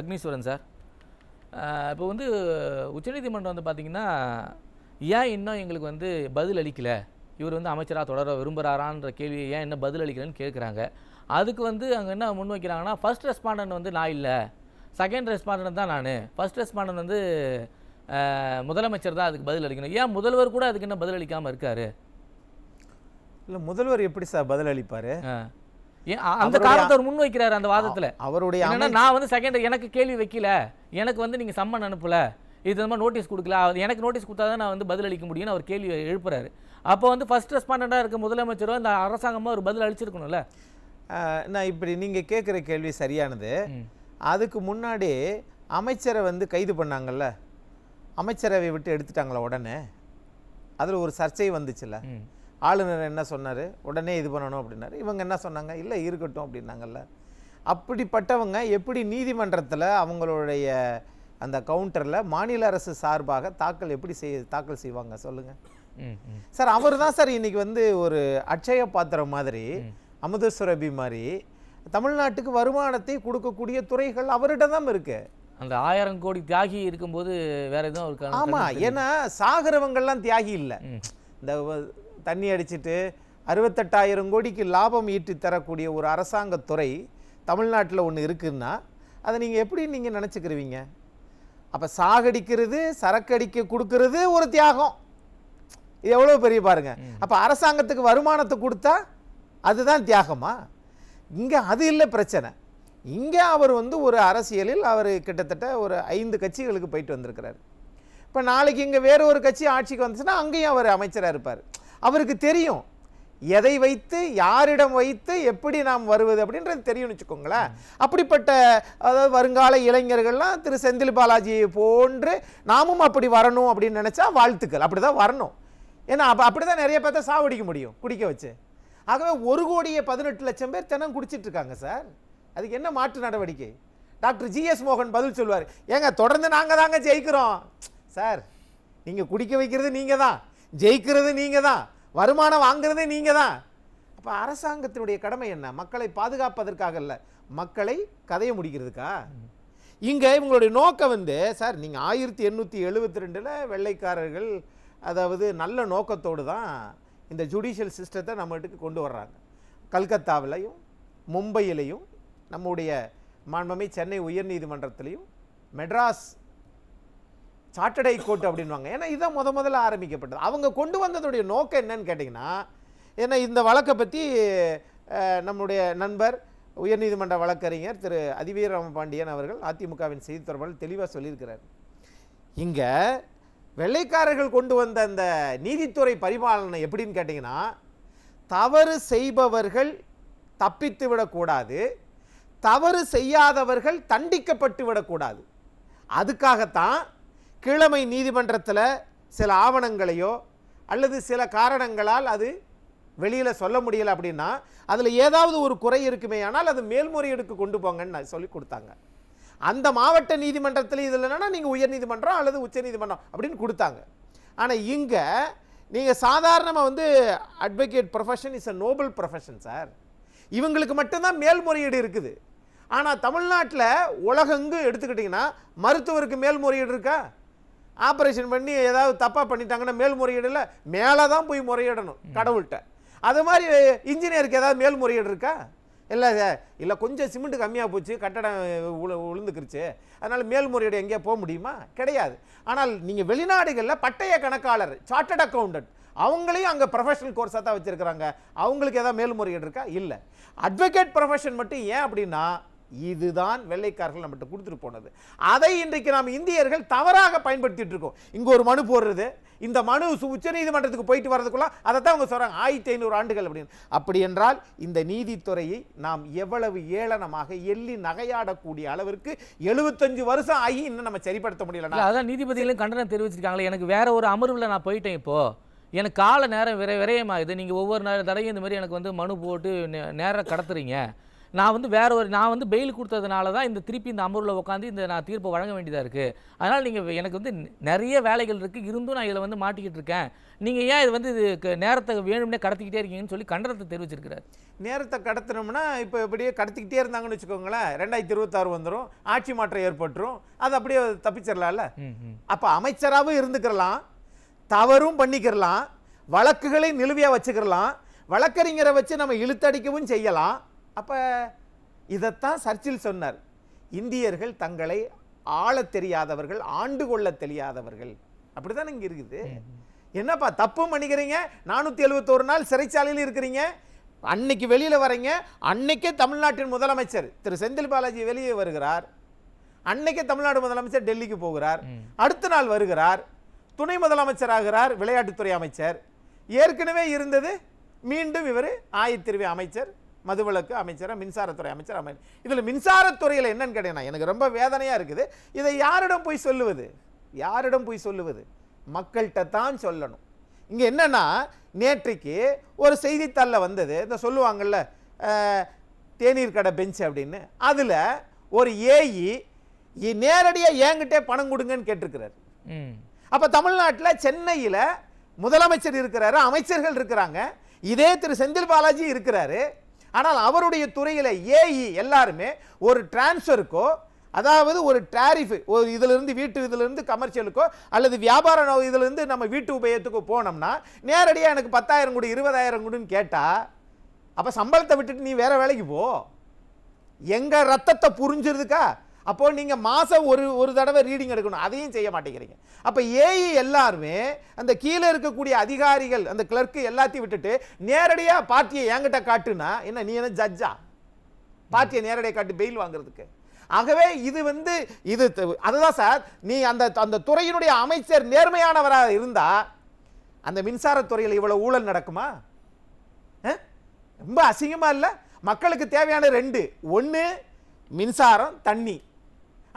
Agneeswaran sir. இப்போ வந்து உச்சநீதிமன்றம் வந்து பார்த்தீங்கன்னா ஏன் இன்னும் எங்களுக்கு வந்து பதில் அளிக்கல? இவர் வந்து அமைச்சராக தொடர விரும்புகிறாரான்ற கேள்வி ஏன் இன்னும் பதில் அளிக்கலன்னு கேட்குறாங்க அதுக்கு வந்து அங்கே என்ன முன்வைக்கிறாங்கன்னா ஃபர்ஸ்ட் ரெஸ்பாண்டன்ட் வந்து நான் இல்லை. செகண்ட் ரெஸ்பாண்டன்ட் தான் நான். ஃபர்ஸ்ட் ரெஸ்பாண்டன்ட் வந்து முதலமைச்சர் தான் அதுக்கு பதில் அளிக்கணும். ஏன் முதல்வர் கூட அதுக்கு இன்னும் பதில் அளிக்காமல் இருக்காரு? இல்லை முதல்வர் எப்படி சார் பதில் அளிப்பார்? அந்த காரணத்தை அவர் முன்வைக்கிறாரு அந்த வாதத்தில். அவருடைய நான் வந்து செகண்ட் எனக்கு கேள்வி வைக்கல. எனக்கு வந்து நீங்க சம்மன் அனுப்பல. இது மாதிரி நோட்டீஸ் கொடுக்கல. எனக்கு நோட்டீஸ் கொடுத்தா தான் நான் வந்து பதில் அளிக்க முடியும்னு அவர் கேள்வி எழுப்புறாரு. அப்போ வந்து ஃபர்ஸ்ட் ரெஸ்பாண்டண்டாக இருக்க முதலமைச்சரோ இந்த அரசாங்கமோ ஒரு பதில் அளிச்சிருக்கணும்ல? நான் இப்படி நீங்கள் கேட்குற கேள்வி சரியானது. அதுக்கு முன்னாடி அமைச்சரை வந்து கைது பண்ணாங்கல்ல. அமைச்சரவை விட்டு எடுத்துட்டாங்களா உடனே? அதில் ஒரு சர்ச்சை வந்துச்சுல்ல. ஆளுநர் என்ன சொன்னார்? உடனே இது பண்ணணும் அப்படின்னாரு. இவங்க என்ன சொன்னாங்க? இல்லை இருக்கட்டும் அப்படின்னாங்கல்ல. அப்படிப்பட்டவங்க எப்படி நீதிமன்றத்தில் அவங்களுடைய அந்த கவுண்டரில் மாநில அரசு சார்பாக தாக்கல் எப்படி செய் தாக்கல் செய்வாங்க? சொல்லுங்கள். சார் அவர் தான் சார் இன்னைக்கு வந்து ஒரு அட்சய பாத்திரம் மாதிரி அமுதசுரபி மாதிரி தமிழ்நாட்டுக்கு வருமானத்தை கொடுக்கக்கூடிய துறைகள் அவரிடம் தான் இருக்கு. அந்த ஆயிரம் கோடி தியாகி இருக்கும்போது வேற எதுவும் அவருக்கு ஆமா ஏன்னா சாகிறவங்கெல்லாம் தியாகி இல்லை. இந்த தண்ணி அடிச்சிட்டு அறுபத்தெட்டாயிரம் கோடிக்கு லாபம் ஈட்டி தரக்கூடிய ஒரு அரசாங்கத் துறை தமிழ்நாட்டில் ஒன்று இருக்குன்னா அதை நீங்கள் எப்படி நீங்கள் நினச்சிக்கிருவீங்க? அப்போ சாகடிக்கிறது சரக்கடிக்க கொடுக்கறது ஒரு தியாகம். இது எவ்வளோ பெரிய பாருங்க. அப்போ அரசாங்கத்துக்கு வருமானத்தை கொடுத்தா அதுதான் தியாகமா? இங்கே அது இல்லை பிரச்சனை. இங்கே அவர் வந்து ஒரு அரசியலில் அவர் கிட்டத்தட்ட ஒரு ஐந்து கட்சிகளுக்கு போயிட்டு வந்திருக்கிறார். இப்போ நாளைக்கு இங்கே வேற ஒரு கட்சி ஆட்சிக்கு வந்துச்சுன்னா அங்கேயும் அவர் அமைச்சராக இருப்பார். அவருக்கு தெரியும். எதை வைத்து யாரிடம் வைத்து எப்படி நாம் வருவது அப்படின்றது தெரியும்னு வச்சுக்கோங்களேன். அப்படிப்பட்ட அதாவது வருங்கால இளைஞர்கள்லாம் திரு செந்தில் பாலாஜியை போன்று நாமும் அப்படி வரணும் அப்படின்னு நினச்சா வாழ்த்துக்கள். அப்படி தான் வரணும். ஏன்னா அப்போ அப்படி தான் நிறைய பேர்த்த சாவடிக்க முடியும் குடிக்க வச்சு. ஆகவே ஒரு கோடியே பதினெட்டு லட்சம் பேர் தினம் குடிச்சிட்ருக்காங்க சார். அதுக்கு என்ன மாற்று நடவடிக்கை? டாக்டர் ஜிஎஸ் மோகன் பதில் சொல்லுவார். ஏங்க தொடர்ந்து நாங்கள் தாங்க ஜெயிக்கிறோம். சார் நீங்கள் குடிக்க வைக்கிறது நீங்கள் தான் ஜெயிக்கிறது நீங்கள் தான் வருமானம் வாங்குறதே நீங்கள் தான் அப்போ அரசாங்கத்தினுடைய கடமை என்ன? மக்களை பாதுகாப்பதற்காக இல்லை மக்களை கதையை முடிக்கிறதுக்கா? இங்கே இவங்களுடைய நோக்கம் வந்து சார் நீங்கள் ஆயிரத்தி எண்ணூற்றி எழுபத்தி ரெண்டில் வெள்ளைக்காரர்கள் அதாவது நல்ல நோக்கத்தோடு தான் இந்த ஜுடிஷியல் சிஸ்டத்தை நம்மகிட்ட கொண்டு வர்றாங்க. கல்கத்தாவிலையும் மும்பையிலையும் நம்முடைய மாண்பமை சென்னை உயர்நீதிமன்றத்திலையும் மெட்ராஸ் சாட்டர்டே கோட் அப்படின்வாங்க ஏன்னா இதான் முத முதல்ல ஆரம்பிக்கப்பட்டது. அவங்க கொண்டு வந்ததுடைய நோக்கம் என்னன்னு கேட்டிங்கன்னா ஏன்னா இந்த வழக்கை பற்றி நம்முடைய நண்பர் உயர்நீதிமன்ற வழக்கறிஞர் திரு அதிவீர் ராமபாண்டியன் அவர்கள் அதிமுகவின் செய்தி தொடர்பாளர் தெளிவாக சொல்லியிருக்கிறார். இங்கே வெள்ளைக்காரர்கள் கொண்டு வந்த அந்த நீதித்துறை பரிபாலனை எப்படின்னு கேட்டிங்கன்னா தவறு செய்பவர்கள் தப்பித்து விடக்கூடாது. தவறு செய்யாதவர்கள் தண்டிக்கப்பட்டு விடக்கூடாது. அதுக்காகத்தான் கிழமை நீதிமன்றத்தில் சில ஆவணங்களையோ அல்லது சில காரணங்களால் அது வெளியில் சொல்ல முடியலை அப்படின்னா அதில் ஏதாவது ஒரு குறை இருக்குமே ஆனால் அது மேல்முறையீடுக்கு கொண்டு போங்கன்னு நான் சொல்லி கொடுத்தாங்க. அந்த மாவட்ட நீதிமன்றத்தில் இது இல்லைன்னா நீங்கள் உயர்நீதிமன்றம் அல்லது உச்ச நீதிமன்றம் அப்படின்னு கொடுத்தாங்க. ஆனால் இங்கே நீங்கள் சாதாரணமாக வந்து advocate profession is a noble profession sir இவங்களுக்கு மட்டும்தான் மேல்முறையீடு இருக்குது. ஆனால் தமிழ்நாட்டில் உலகங்கு எடுத்துக்கிட்டிங்கன்னா மருத்துவருக்கு மேல்முறையீடு இருக்கா? ஆப்ரேஷன் பண்ணி ஏதாவது தப்பாக பண்ணிட்டாங்கன்னா மேல்முறையீடுல மேலே தான் போய் முறையிடணும் கடவுள்கிட்ட. அது மாதிரி இன்ஜினியருக்கு ஏதாவது மேல்முறையீடு இருக்கா? இல்லை இல்லை கொஞ்சம் சிமெண்ட் கம்மியாக போச்சு கட்டடம் உழு உளுந்துக்கிருச்சு. அதனால் மேல்முறையீடு எங்கேயா போக முடியுமா? கிடையாது. ஆனால் நீங்கள் வெளிநாடுகளில் பட்டய கணக்காளர் சார்ட்டர்ட் அக்கௌண்டன்ட் அவங்களையும் அங்கே ப்ரொஃபஷனல் கோர்ஸாக தான் வச்சுருக்கிறாங்க. அவங்களுக்கு ஏதாவது மேல்முறையீடு இருக்கா? இல்லை. அட்வொகேட் ப்ரொஃபஷன் மட்டும் ஏன் அப்படின்னா இதுதான் வெள்ளைக்காரர்கள் நம்மகிட்ட கொடுத்துட்டு போனது. அதை இன்றைக்கு நாம் இந்தியர்கள் தவறாக பயன்படுத்திட்டு இருக்கோம். இங்கே ஒரு மனு போடுறது இந்த மனு உச்ச உச்சநீதிமன்றத்துக்கு போயிட்டு வர்றதுக்குள்ள அதை தான் அவங்க சொல்கிறாங்க ஆயிரத்தி ஐநூறு ஆண்டுகள் அப்படின்னு. அப்படி என்றால் இந்த நீதித்துறையை நாம் எவ்வளவு ஏளனமாக எள்ளி நகையாடக்கூடிய அளவிற்கு எழுபத்தஞ்சு வருஷம் ஆகி இன்னும் நம்ம சரிப்படுத்த முடியல அதான் நீதிபதிகளும் கண்டனம் தெரிவிச்சிருக்காங்களே எனக்கு வேற ஒரு அமர்வில் நான் போயிட்டேன் இப்போ. எனக்கு கால நேரம் விரை விரயமாகுது. நீங்கள் ஒவ்வொரு நேரம் தடையும் இந்த மாதிரி எனக்கு வந்து மனு போட்டு நே- நேரம் கடத்துறீங்க. நான் வந்து வேற ஒரு நான் வந்து பெயில் கொடுத்ததுனால தான் இந்த திருப்பி இந்த அமர்வில் உட்காந்து இந்த நான் தீர்ப்பு வழங்க வேண்டியதாக இருக்குது அதனால் நீங்கள் எனக்கு வந்து நிறைய வேலைகள் இருக்குது இருந்தும் நான் இதில் வந்து மாட்டிக்கிட்டு இருக்கேன். நீங்கள் ஏன் இது வந்து இதுக்கு நேரத்தை வேணும்னே கடத்திக்கிட்டே இருக்கீங்கன்னு சொல்லி கண்டனத்தை தெரிவிச்சிருக்கிறார். நேரத்தை கடத்தினோம்னா இப்போ இப்படியே கடத்திக்கிட்டே இருந்தாங்கன்னு வச்சுக்கோங்களேன் ரெண்டாயிரத்தி இருபத்தாறு வந்துடும் ஆட்சி மாற்றம் ஏற்பட்டுரும் அது அப்படியே தப்பிச்சிடலாம்ல அப்போ அமைச்சராகவும் இருந்துக்கிறலாம் தவறும் பண்ணிக்கிறலாம் வழக்குகளை நிலுவையாக வச்சுக்கிறலாம் வழக்கறிஞரை வச்சு நம்ம இழுத்தடிக்கவும் செய்யலாம் அப்போ இதைத்தான் சர்ச்சில் சொன்னார். இந்தியர்கள் தங்களை ஆளத் தெரியாதவர்கள் ஆண்டு கொள்ள தெரியாதவர்கள். அப்படிதான் இங்கே இருக்குது? என்னப்பா தப்பு பண்ணிக்கிறீங்க நானூற்றி எழுபத்தோரு நாள் சிறைச்சாலையில் இருக்கிறீங்க. அன்னைக்கு வெளியில் வரீங்க அன்னைக்கே தமிழ்நாட்டின் முதலமைச்சர் திரு செந்தில் பாலாஜி வெளியே வருகிறார். அன்னைக்கே தமிழ்நாடு முதலமைச்சர் டெல்லிக்கு போகிறார். அடுத்த நாள் வருகிறார். துணை முதலமைச்சர் ஆகிறார் விளையாட்டுத்துறை அமைச்சர். ஏற்கனவே இருந்தது மீண்டும் இவர் ஆயத்திருவி அமைச்சர். மதுவிலக்கு அமைச்சர் மின்சாரத்துறை அமைச்சர் அமை இதில் மின்சாரத்துறையில் என்னன்னு கேட்டீங்கன்னா எனக்கு ரொம்ப வேதனையாக இருக்குது. இதை யாரிடம் போய் சொல்லுவது? யாரிடம் போய் சொல்லுவது? மக்கள்கிட்ட தான் சொல்லணும். இங்கே என்னன்னா நேற்றைக்கு ஒரு செய்தித்தாளில் வந்தது. இந்த சொல்லுவாங்கல்ல அஹ், தேநீர் கடை பெஞ்ச் அப்படின்னு. அதில் ஒரு ஏஇ நேரடியாக என்கிட்டே பணம் கொடுங்கன்னு கேட்டிருக்கிறார். அப்ப தமிழ்நாட்டுல சென்னையில முதலமைச்சர் இருக்கிறாரு அமைச்சர்கள் இருக்கிறாங்க. இதே திரு செந்தில் பாலாஜி இருக்கிறாரு. ஆனால் அவருடைய துறையில் ஏஇ எல்லாருமே ஒரு டிரான்ஸ்ஃபருக்கோ அதாவது ஒரு டேரிஃபு ஒரு இதிலிருந்து வீட்டு இதிலிருந்து கமர்ஷியலுக்கோ அல்லது வியாபார நோ- நம்ம வீட்டு உபயோகத்துக்கோ போனோம்னா நேரடியாக எனக்கு பத்தாயிரம் கொடு இருபதாயிரம் கூடன்னு கேட்டால் அப்போ சம்பளத்தை விட்டுட்டு நீ வேறு வேலைக்கு போ. எங்கள் ரத்தத்தை புரிஞ்சிருதுக்கா? அப்போ நீங்கள் மாதம் ஒரு ஒரு தடவை ரீடிங் எடுக்கணும். அதையும் செய்ய மாட்டேங்கிறீங்க. அப்போ ஏஇ எல்லாருமே அந்த கீழே இருக்கக்கூடிய அதிகாரிகள் அந்த கிளர்க்கு எல்லாத்தையும் விட்டுட்டு நேரடியாக பார்ட்டியை என்கிட்ட காட்டுனா என்ன நீ என்ன ஜட்ஜா பார்ட்டியை நேரடியாக காட்டு பெயில் வாங்குறதுக்கு. ஆகவே இது வந்து இது அதுதான் சார் நீ அந்த அந்த துறையினுடைய அமைச்சர் நேர்மையானவராக இருந்தால் அந்த மின்சாரத்துறையில் இவ்வளோ ஊழல் நடக்குமா? ரொம்ப அசிங்கமாக இல்லை? மக்களுக்கு தேவையான ரெண்டு. ஒன்று மின்சாரம் தண்ணி.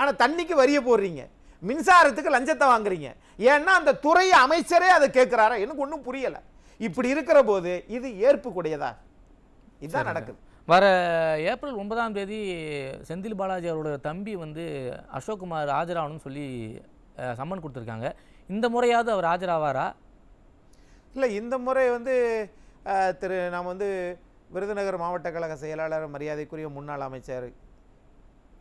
ஆனா தண்ணிக்கு வரிய போடுறீங்க. மின்சாரத்துக்கு லஞ்சத்தை வாங்குறீங்க. ஏன்னா அந்த துறை அமைச்சரே அதை கேட்கிறாரா எனக்கு ஒன்றும் புரியல. இப்படி இருக்கிற போது இது ஏற்புக்குடையதா? இதுதான் நடக்குது. வர ஏப்ரல் ஒன்பதாம் தேதி செந்தில் பாலாஜி அவரோட தம்பி வந்து அசோக்குமார் ஆஜராகணும்னு சொல்லி சம்மன் கொடுத்துருக்காங்க. இந்த முறையாவது அவர் ஆஜராவாரா? இல்லை இந்த முறை வந்து திரு நாம் வந்து விருதுநகர் மாவட்ட கழக செயலாளர் மரியாதைக்குரிய முன்னாள் அமைச்சர்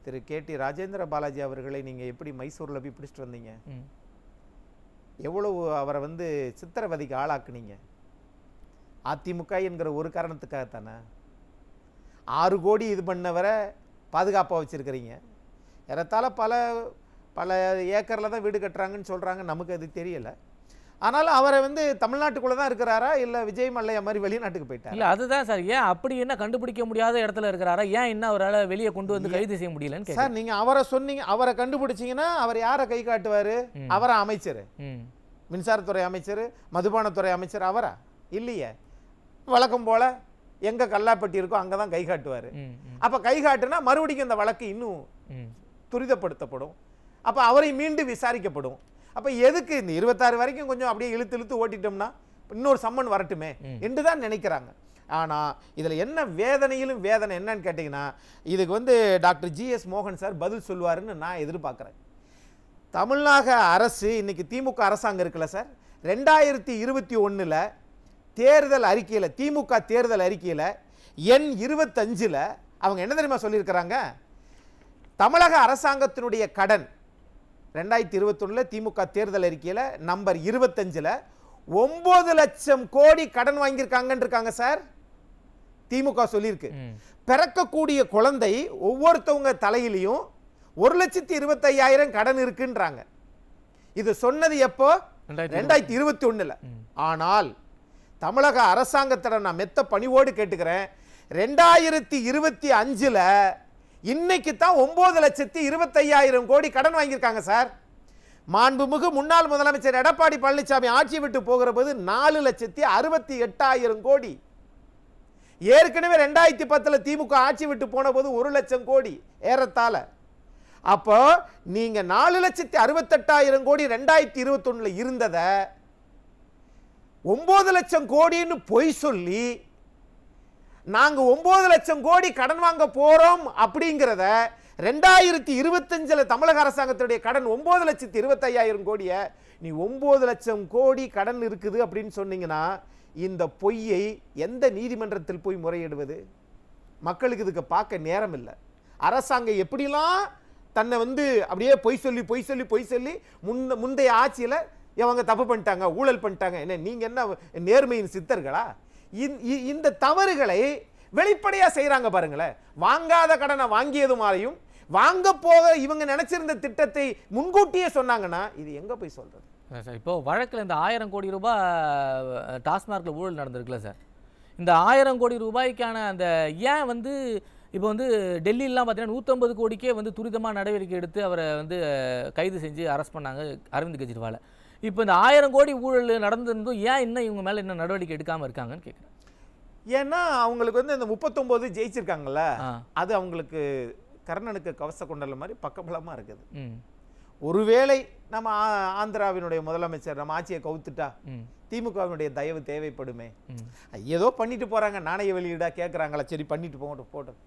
திரு கே டி ராஜேந்திர பாலாஜி அவர்களை நீங்கள் எப்படி மைசூரில் போய் பிடிச்சிட்டு வந்தீங்க? எவ்வளவு அவரை வந்து சித்திரவதைக்கு ஆளாக்குனீங்க? அதிமுக என்கிற ஒரு காரணத்துக்காகத்தானே? ஆறு கோடி இது பண்ணவரை பாதுகாப்பாக வச்சுருக்கிறீங்க. ஏறத்தாழ பல பல ஏக்கரில் தான் வீடு கட்டுறாங்கன்னு சொல்கிறாங்க நமக்கு அது தெரியல. ஆனாலும் அவரை வந்து தமிழ்நாட்டுக்குள்ளே தான் இருக்கிறாரா? இல்லை விஜய் மல்லையா மாதிரி வெளிநாட்டுக்கு போயிட்டார்? இல்ல அதுதான் சார். ஏன் அப்படி என்ன கண்டுபிடிக்க முடியாத இடத்துல இருக்கிறாரா? ஏன் இன்னும் அவரால் வெளியே கொண்டு வந்து கைது செய்ய முடியலன்னு சார் நீங்கள் அவரை சொன்னீங்க அவரை கண்டுபிடிச்சீங்கன்னா அவர் யாரை கை காட்டுவார். அவரை அமைச்சர்? மின்சாரத்துறை அமைச்சர் மதுபானத்துறை அமைச்சர் அவரா? இல்லையே. வழக்கம் போல எங்க கல்லாப்பட்டி இருக்கோ அங்கே தான் கை காட்டுவார். அப்போ கை காட்டுனா மறுபடியும் இந்த வழக்கு இன்னும் துரிதப்படுத்தப்படும். அப்போ அவரை மீண்டும் விசாரிக்கப்படும். அப்போ எதுக்கு இந்த இருபத்தாறு வரைக்கும் கொஞ்சம் அப்படியே இழுத்து இழுத்து ஓட்டிட்டோம்னா இன்னொரு சம்மன் வரட்டுமே என்று தான் நினைக்கிறாங்க. ஆனால் இதில் என்ன வேதனையிலும் வேதனை என்னன்னு கேட்டிங்கன்னா இதுக்கு வந்து டாக்டர் ஜிஎஸ் மோகன் சார் பதில் சொல்லுவாருன்னு நான் எதிர்பார்க்குறேன். தமிழ்நாக அரசு இன்னைக்கு திமுக அரசாங்கம் இருக்குல்ல சார்? ரெண்டாயிரத்தி இருபத்தி ஒண்ணுல தேர்தல் அறிக்கையில் திமுக தேர்தல் அறிக்கையில் எண் இருபத்தஞ்சில் அவங்க என்ன தெரியுமா சொல்லியிருக்கிறாங்க? தமிழக அரசாங்கத்தினுடைய கடன் ரெண்டாயிரத்தி இருபத்தொன்னுல திமுக தேர்தல் அறிக்கையில் நம்பர் இருபத்தஞ்சில் ஒன்பது லட்சம் கோடி கடன் வாங்கியிருக்காங்கன்னு இருக்காங்க சார் திமுக சொல்லியிருக்கு. பிறக்கக்கூடிய குழந்தை ஒவ்வொருத்தவங்க தலையிலையும் ஒரு லட்சத்தி இருபத்தையாயிரம் கடன் இருக்குன்றாங்க. இது சொன்னது எப்போ? ரெண்டாயிரத்தி இருபத்தி ஒண்ணுல ஆனால் தமிழக அரசாங்கத்திடம் நான் மெத்த பணிவோடு கேட்டுக்கிறேன். ரெண்டாயிரத்தி இருபத்தி அஞ்சுல இன்னைக்கு தான் ஒன்பது லட்சத்தி இருபத்தையாயிரம் கோடி கடன் வாங்கியிருக்காங்க சார். மாண்புமிகு முன்னாள் முதலமைச்சர் எடப்பாடி பழனிசாமி ஆட்சி விட்டு போகிற போது நாலு லட்சத்தி அறுபத்தி எட்டாயிரம் கோடி. ஏற்கனவே ரெண்டாயிரத்தி பத்தில் திமுக ஆட்சி விட்டு போன போது ஒரு லட்சம் கோடி ஏறத்தாழ. அப்போ நீங்க நாலு லட்சத்தி அறுபத்தெட்டாயிரம் கோடி ரெண்டாயிரத்தி இருபத்தொன்னுல இருந்ததை ஒன்பது லட்சம் கோடின்னு பொய் சொல்லி நாங்கள் ஒம்பது லட்சம் கோடி கடன் வாங்க போகிறோம் அப்படிங்கிறத ரெண்டாயிரத்தி இருபத்தஞ்சில் தமிழக அரசாங்கத்துடைய கடன் ஒம்பது லட்சத்தி இருபத்தையாயிரம் கோடியை நீ ஒம்பது லட்சம் கோடி கடன் இருக்குது அப்படின்னு சொன்னீங்கன்னா இந்த பொய்யை எந்த நீதிமன்றத்தில் போய் முறையிடுவது? மக்களுக்கு இதுக்கு பார்க்க நேரம் இல்லை. அரசாங்கம் எப்படிலாம் தன்னை வந்து அப்படியே பொய் சொல்லி பொய் சொல்லி பொய் சொல்லி முன்ன முந்தைய ஆட்சியில் இவங்க தப்பு பண்ணிட்டாங்க ஊழல் பண்ணிட்டாங்க. என்ன நீங்கள் என்ன நேர்மையின் சித்தர்களா? இந்த- இ- இந்த தவறுகளை வெளிப்படையாக செய்கிறாங்க பாருங்களேன். வாங்காத கடனை வாங்கியது மாதிரியும் வாங்க போக இவங்க நினைச்சிருந்த திட்டத்தை முன்கூட்டியே சொன்னாங்கன்னா இது எங்கே போய் சொல்கிறது சார் இப்போ வழக்கில் இந்த ஆயிரம் கோடி ரூபாய் டாஸ்மார்க்கில் ஊழல் நடந்திருக்குல்ல சார். இந்த ஆயிரம் கோடி ரூபாய்க்கான அந்த ஏன் வந்து இப்போ வந்து டெல்லியிலாம் பார்த்தீங்கன்னா நூற்றம்பது கோடிக்கே வந்து துரிதமாக நடவடிக்கை எடுத்து அவரை வந்து கைது செஞ்சு அரெஸ்ட் பண்ணாங்க அரவிந்த் கெஜ்ரிவாலை. இப்போ இந்த ஆயிரம் கோடி ஊழல் நடந்திருந்தும் ஏன் இன்னும் இவங்க மேலே இன்னும் நடவடிக்கை எடுக்காமல் இருக்காங்கன்னு கேட்குறேன் ஏன்னா அவங்களுக்கு வந்து இந்த முப்பத்தொம்போது ஜெயிச்சிருக்காங்கல்ல அது அவங்களுக்கு கர்ணனுக்கு கவச குண்டல மாதிரி பக்கபலமா இருக்குது. ஒருவேளை நம்ம ஆந்திராவினுடைய முதலமைச்சர் நம்ம ஆட்சியை கவுத்துட்டா திமுகவினுடைய தயவு தேவைப்படுமே. ஏதோ பண்ணிட்டு போறாங்க நாணய வெளியீடா கேட்குறாங்களா சரி பண்ணிட்டு போகட்டும் போட்டோம்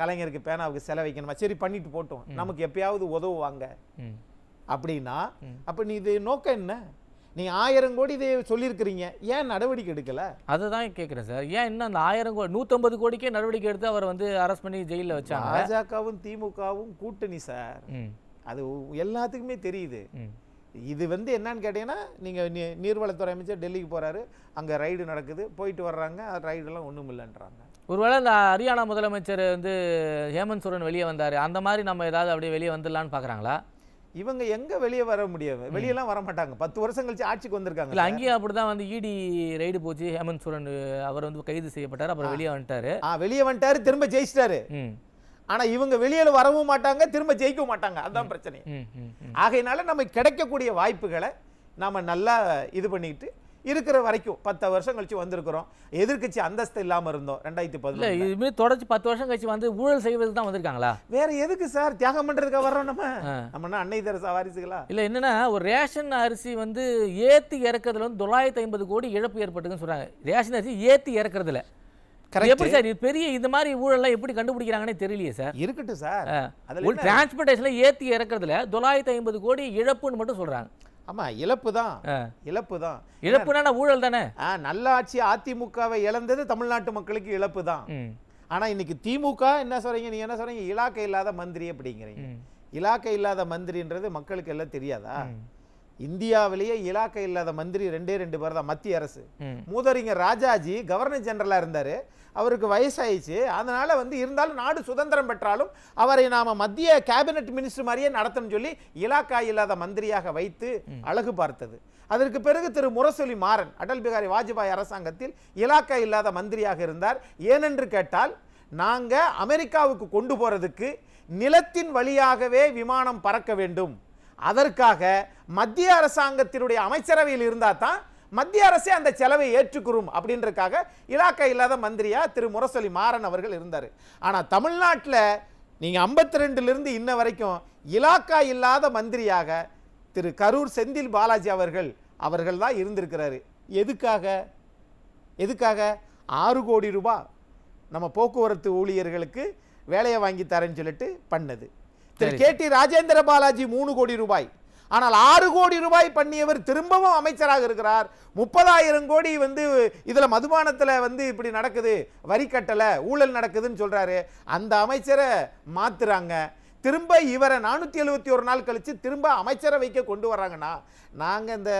கலைஞருக்கு பேனாவுக்கு செலவு வைக்கணுமா சரி பண்ணிட்டு போட்டோம் நமக்கு எப்பயாவது உதவுவாங்க. அப்படின்னா. அப்ப நீ இது நோக்கம் என்ன? நீ ஆயிரம் கோடி இதை சொல்லியிருக்கிறீங்க. ஏன் நடவடிக்கை எடுக்கல? அதை தான் கேட்குறேன் சார். ஏன் இன்னும் அந்த ஆயிரம் கோடி நூற்றம்பது கோடிக்கே நடவடிக்கை எடுத்து அவரை வந்து அரெஸ்ட் பண்ணி ஜெயிலில் வச்சாங்க? பாஜகவும் திமுகவும் கூட்டணி சார். அது எல்லாத்துக்குமே தெரியுது. இது வந்து என்னன்னு கேட்டீங்கன்னா நீங்க நீ- நீர்வளத்துறை அமைச்சர் டெல்லிக்கு போறாரு. அங்க ரைடு நடக்குது. போயிட்டு வர்றாங்க. ரைடெல்லாம் ஒண்ணும் இல்லைன்றாங்க. ஒருவேளை இந்த ஹரியானா முதலமைச்சர் வந்து ஹேமந்த் சோரன் வெளியே வந்தார். அந்த மாதிரி நம்ம ஏதாவது அப்படியே வெளியே வந்துடலான்னு பார்க்குறாங்களா இவங்க எங்க வெளியே வர முடியும்? வெளியெல்லாம் வர மாட்டாங்க பத்து வருஷம் கழிச்சு ஆட்சிக்கு வந்திருக்காங்க இல்லை அங்கேயும் அப்படி தான் வந்து இடி ரைடு போச்சு. ஹேமந்த் சோரன் அவர் வந்து கைது செய்யப்பட்டார். அப்புறம் வெளியே வந்துட்டாரு. ஆ வெளியே வந்துட்டாரு திரும்ப ஜெயிச்சிட்டாரு. ஆனா இவங்க வெளியில வரவும் மாட்டாங்க திரும்ப ஜெயிக்கவும் மாட்டாங்க. அதுதான் பிரச்சனை. ஆகையினால நமக்கு கிடைக்கக்கூடிய வாய்ப்புகளை நாம நல்லா இது பண்ணிக்கிட்டு இருக்கிற வரைக்கும் பத்து வருஷம் கழிச்சு வந்திருக்கிறோம். எதிர்க்கட்சி அந்தஸ்து இல்லாம இருந்தோம் ரெண்டாயிரத்தி பதினொன்று இதுமாரி தொடர்ச்சி பத்து வருஷம் கழிச்சு வந்து ஊழல் செய்வதுக்கு தான் வந்திருக்காங்களா? வேற எதுக்கு சார்? தியாகம் பண்றதுக்காக வர்றோம் நம்ம. ஆ. நம்ம என்ன அன்னை தெரசா வாரிசுகளா? இல்லை என்னன்னா ஒரு ரேஷன் அரிசி வந்து ஏற்றி இறக்குறதுல வந்து தொள்ளாயிரத்தி ஐம்பது கோடி இழப்பு ஏற்பட்டுதுன்னு சொல்கிறாங்க ரேஷன் அரிசி ஏற்றி இறக்குறதுல. எப்படி சார் இது பெரிய இந்த மாதிரி ஊழல்லாம் எப்படி கண்டுபிடிக்கிறாங்கன்னே தெரியலையே சார். இருக்கட்டும் சார். ஒரு டிரான்ஸ்போர்ட்டேஷனில் ஏற்றி இறக்குறதுல தொள்ளாயிரத்தி ஐம்பது கோடி இழப்புன்னு மட்டும் சொல்கிறாங்க ஆமா இழப்பு தான். இழப்பு தான். இழப்புனா ஊழல் தானே? ஆ, நல்லாட்சி அதிமுகவை இழந்தது தமிழ்நாட்டு மக்களுக்கு இழப்பு தான். ம். ஆனா இன்னைக்கு திமுக என்ன சொல்றீங்க? நீங்க என்ன சொல்றீங்க? இலாக்கை இல்லாத மந்திரி அப்படிங்கிறீங்க. இலாக்கை இல்லாத மந்திரின்றது மக்களுக்கு எல்லாம் தெரியாதா. இந்தியாவிலேயே இலாக்கை இல்லாத மந்திரி ரெண்டே ரெண்டு பேர் தான் மத்திய அரசு. மூதறிஞர் ராஜாஜி கவர்னர் ஜெனரலா இருந்தாரு. அவருக்கு வயசாயிடுச்சு. அதனால வந்து இருந்தாலும் நாடு சுதந்திரம் பெற்றாலும் அவரை நாம மத்திய கேபினெட் மினிஸ்டர் மாதிரியே நடத்தணும்னு சொல்லி இலாக்கா இல்லாத மந்திரியாக வைத்து அழகு பார்த்தது. அதற்கு பிறகு திரு முரசொலி மாறன் அடல் பிகாரி வாஜ்பாய் அரசாங்கத்தில் இலாக்கா இல்லாத மந்திரியாக இருந்தார். ஏனென்று கேட்டால் நாங்க அமெரிக்காவுக்கு கொண்டு போறதுக்கு நிலத்தின் வழியாகவே விமானம் பறக்க வேண்டும். அதற்காக மத்திய அரசாங்கத்தினுடைய அமைச்சரவையில் இருந்தால் தான் மத்திய அரசே அந்த செலவை ஏற்றுக்குறும் அப்படின்றதுக்காக இலாக்கா இல்லாத மந்திரியா திரு முரசொலி மாறன் அவர்கள் இருந்தார். ஆனால் தமிழ்நாட்டில் நீங்கள் ஐம்பத்தி ரெண்டுலேருந்து இன்ன வரைக்கும் இலாக்கா இல்லாத மந்திரியாக திரு கரூர் செந்தில் பாலாஜி அவர்கள் அவர்கள் தான் இருந்திருக்கிறாரு. எதுக்காக? எதுக்காக? ஆறு கோடி ரூபாய் நம்ம போக்குவரத்து ஊழியர்களுக்கு வேலையை வாங்கி தரேன்னு சொல்லிட்டு பண்ணது. திரு. கே டி ராஜேந்திர பாலாஜி மூணு கோடி ரூபாய். ஆனால் ஆறு கோடி ரூபாய் பண்ணியவர் திரும்பவும் அமைச்சராக இருக்கிறார். முப்பதாயிரம் கோடி வந்து இதுல மதுபானத்துல வந்து இப்படி நடக்குது வரி கட்டல ஊழல் நடக்குதுன்னு சொல்றாரு. அந்த அமைச்சரை மாத்துறாங்க. திரும்ப இவரை நானூற்றி எழுபத்தி ஒரு நாள் கழிச்சு திரும்ப அமைச்சரவைக்கு கொண்டு வர்றாங்கன்னா நாங்கள் இந்த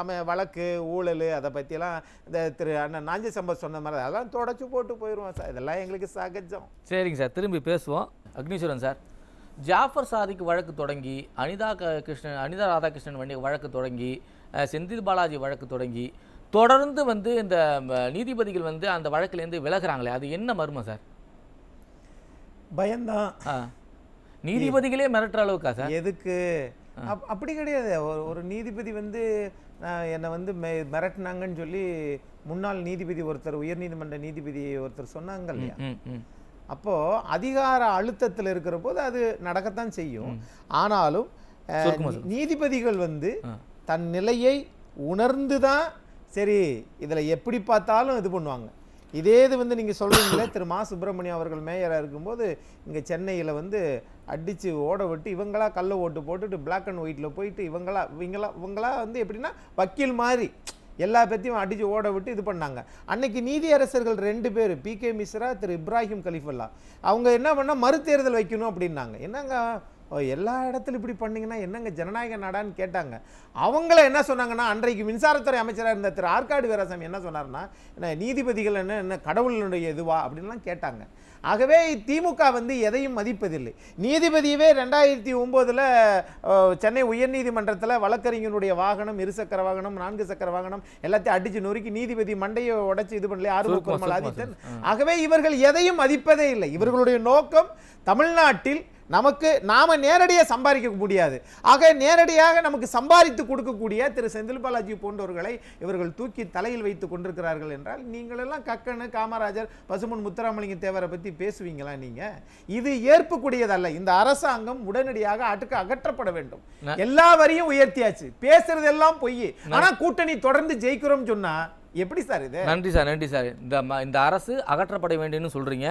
அம வழக்கு ஊழல் அதை பற்றியெல்லாம் இந்த திரு அண்ணன் நாஞ்சி சம்பத் சொன்ன மாதிரி அதெல்லாம் தொடச்சு போட்டு போயிடுவோம் சார். இதெல்லாம் எங்களுக்கு சகஜம். சரிங்க சார் திரும்பி பேசுவோம். அக்னீஸ்வரன் சார். ஜாஃபர் சாதிக்கு வழக்கு தொடங்கி அனிதா கிருஷ்ணன் அனிதா ராதாகிருஷ்ணன் வண்டி வழக்கு தொடங்கி செந்தில் பாலாஜி வழக்கு தொடங்கி தொடர்ந்து வந்து இந்த நீதிபதிகள் வந்து அந்த வழக்குலேருந்து விலகுறாங்களே அது என்ன மர்மம் சார்? பயம்தான். நீதிபதிகளே மிரட்டுற அளவுக்கா சார்? எதுக்கு? அப்- அப்படி கிடையாது. ஒரு ஒரு நீதிபதி வந்து என்னை வந்து மெ- மிரட்டுனாங்கன்னு சொல்லி முன்னாள் நீதிபதி ஒருத்தர் உயர்நீதிமன்ற நீதிபதி ஒருத்தர் சொன்னாங்க இல்லையா? ம் ம் அப்போ அதிகார அழுத்தத்தில் இருக்கிற போது அது நடக்கத்தான் செய்யும். ஆனாலும் நீதிபதிகள் வந்து. தன் நிலையை உணர்ந்து தான் சரி இதுல எப்படி பார்த்தாலும் இது பண்ணுவாங்க. இதே இது வந்து நீங்க சொல்றீங்களே திரு மா சுப்பிரமணியம் அவர்கள் மேயரா இருக்கும்போது இங்க சென்னையில வந்து அடிச்சு ஓட விட்டு இவங்களா கள்ள ஓட்டு போட்டுட்டு பிளாக் அண்ட் ஒயிட்ல போயிட்டு இவங்களா இவங்களா இவங்களா வந்து எப்படின்னா வக்கீல் மாதிரி. எல்லா பேத்தையும் அடிச்சு ஓட விட்டு இது பண்ணாங்க. அன்னைக்கு நீதியரசர்கள் ரெண்டு பேர் பி கே மிஸ்ரா திரு இப்ராஹிம் கலிஃபுல்லா. அவங்க என்ன பண்ணால் மறுதேர்தல் வைக்கணும் அப்படின்னாங்க. என்னங்க? எல்லா இடத்துல இப்படி பண்ணிங்கன்னா என்னங்க ஜனநாயக நாடான்னு கேட்டாங்க. அவங்கள என்ன சொன்னாங்கன்னா அன்றைக்கு மின்சாரத்துறை அமைச்சராக இருந்த திரு ஆற்காடு வீராசாமி என்ன சொன்னார்னா என்ன நீதிபதிகள் என்ன என்ன கடவுளுடைய இதுவா? அப்படின்லாம் கேட்டாங்க. ஆகவே திமுக வந்து எதையும் மதிப்பதில்லை. நீதிபதியவே ரெண்டாயிரத்தி ஒம்போதில் சென்னை உயர்நீதிமன்றத்தில் வழக்கறிஞனுடைய வாகனம் இருசக்கர வாகனம் நான்கு சக்கர வாகனம் எல்லாத்தையும் அடிச்சு நொறுக்கி நீதிபதி மண்டையை உடைச்சு இது பண்ணல ஆறுமுக சுருக்குமா, பெருமாள் ஆதித்தன்? ஆகவே இவர்கள் எதையும் மதிப்பதே இல்லை. இவர்களுடைய நோக்கம் தமிழ்நாட்டில் நமக்கு நாம நேரடியாக சம்பாதிக்க முடியாது. ஆக நேரடியாக நமக்கு சம்பாதித்து கொடுக்கக்கூடிய திரு செந்தில் பாலாஜி போன்றவர்களை இவர்கள் தூக்கி தலையில் வைத்து கொண்டிருக்கிறார்கள் என்றால் நீங்கள் எல்லாம் கக்கனு காமராஜர் பசுமன் முத்துராமலிங்க தேவரை பத்தி பேசுவீங்களா நீங்க? இது ஏற்புக்கூடியதல்ல. இந்த அரசாங்கம் உடனடியாக அட்டுக்கு அகற்றப்பட வேண்டும். எல்லா வரியும் உயர்த்தியாச்சு. பேசுறதெல்லாம் பொய். ஆனா கூட்டணி தொடர்ந்து ஜெயிக்கிறோம் சொன்னா எப்படி சார் இது? நன்றி சார் நன்றி சார். இந்த இந்த அரசு அகற்றப்பட வேண்டும்னு சொல்றீங்க.